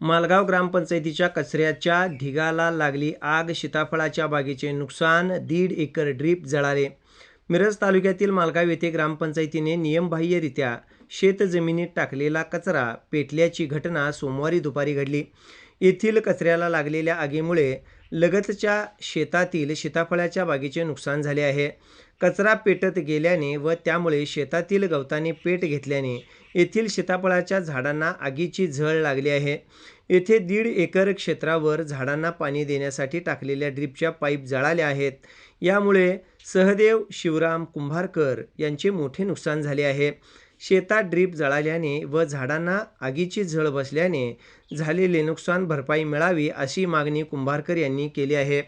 मालगाव ग्रामपंचायतीच्या कचऱ्याच्या ढिगाला लागली आग सीताफळाच्या बागेचे नुकसान दीड एकर ड्रीप जळाले. मिरज तालुक्यातील मालगाव येथे ग्रामपंचायतीने नियमबाह्यरित्या शेतजमिनीत टाकलेला कचरा पेटल्याची घटना सोमवारी दुपारी घडली. येथील कचऱ्याला लागलेल्या आगीमुळे लगतच्या शेतातील सीताफळाच्या बागेचे नुकसान झाले आहे. कचरा पेटत गेल्याने व त्यामुळे शेतातील गवताने पेट घेतल्याने येथील सीताफळाच्या झाडांना आगीची झळ लागली आहे. येथे दीड एकर क्षेत्रावर झाडांना पाणी देण्यासाठी टाकलेल्या ड्रीपच्या पाईप जळाल्या आहेत. यामुळे सहदेव शिवराम कुंभारकर यांचे मोठे नुकसान झाले आहे. शेतात ड्रीप जळाल्याने व झाडांना आगीची झळ बसल्याने झालेले नुकसान भरपाई मिळावी अशी मागणी कुंभारकर यांनी केली आहे.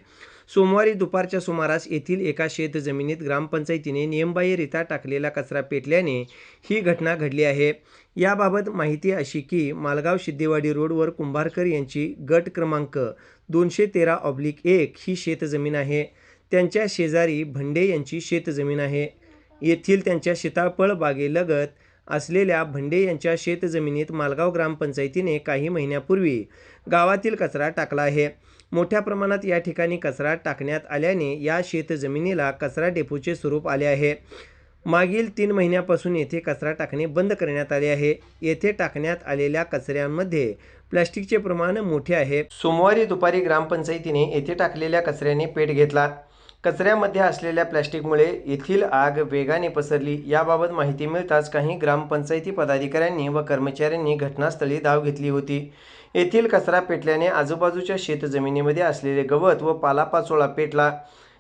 सोमवारी दुपारच्या सुमारास येथील एका शेतजमिनीत ग्रामपंचायतीने नियमबाह्यरित्या टाकलेला कचरा पेटल्याने ही घटना घडली आहे. याबाबत माहिती अशी की मालगाव शिद्देवाडी रोडवर कुंभारकर यांची गट क्रमांक दोनशे तेरा ऑब्लिक एक ही शेतजमीन आहे. त्यांच्या शेजारी भंडे यांची शेतजमीन आहे. येथील त्यांच्या सीताफळ बागेलगत असलेल्या भंडे यांच्या शेतजमिनीत मालगाव ग्रामपंचायतीने काही महिन्यापूर्वी गावातील कचरा टाकला आहे. मोठ्या प्रमाणात या ठिकाणी कचरा टाकण्यात आल्याने या शेतजमिनीला कचरा डेपोचे स्वरूप आले आहे. मागील तीन महिन्यापासून येथे कचरा टाकणे बंद करण्यात आले आहे. येथे टाकण्यात आलेल्या कचऱ्यांमध्ये प्लॅस्टिकचे प्रमाण मोठे आहे. सोमवारी दुपारी ग्रामपंचायतीने येथे टाकलेल्या कचऱ्याने पेट घेतला. कचऱ्यामध्ये असलेल्या प्लॅस्टिकमुळे येथील आग वेगाने पसरली. याबाबत माहिती मिळताच काही ग्रामपंचायती पदाधिकाऱ्यांनी व कर्मचाऱ्यांनी घटनास्थळी धाव घेतली होती. येथील कचरा पेटल्याने आजूबाजूच्या शेतजमिनीमध्ये असलेले गवत व पालापाचोळा पेटला.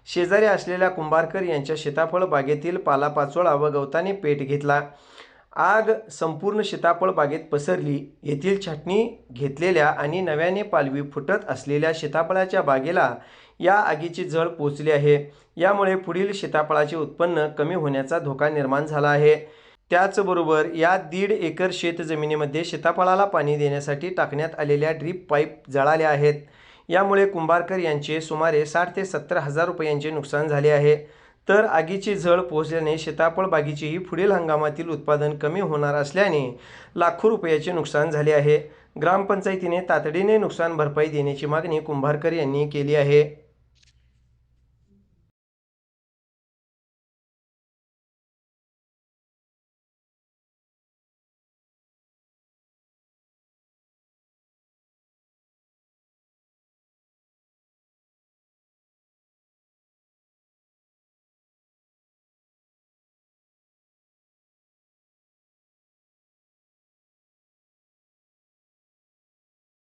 शेजारी असलेल्या कुंभारकर यांच्या सीताफळ बागेतील पालापाचोळा व गवताने पेट घेतला. आग संपूर्ण सीताफळ बागेत पसरली. येथील छाटणी घेतलेल्या आणि नव्याने पालवी फुटत असलेल्या सीताफळाच्या बागेला या आगीची झळ पोचली आहे. यामुळे पुढील सीताफळाचे उत्पन्न कमी होण्याचा धोका निर्माण झाला आहे. त्याचबरोबर या दीड एकर शेतजमिनीमध्ये सीताफळाला पाणी देण्यासाठी टाकण्यात आलेल्या ड्रीप पाईप जळाल्या आहेत. यामुळे कुंभारकर यांचे सुमारे साठ ते सत्तर हजार रुपयांचे नुकसान झाले आहे. तर आगीची झळ पोहोचल्याने सीताफळ बागेचीही पुढील हंगामातील उत्पादन कमी होणार असल्याने लाखो रुपयाचे नुकसान झाले आहे. ग्रामपंचायतीने तातडीने नुकसान भरपाई देण्याची मागणी कुंभारकर यांनी केली आहे.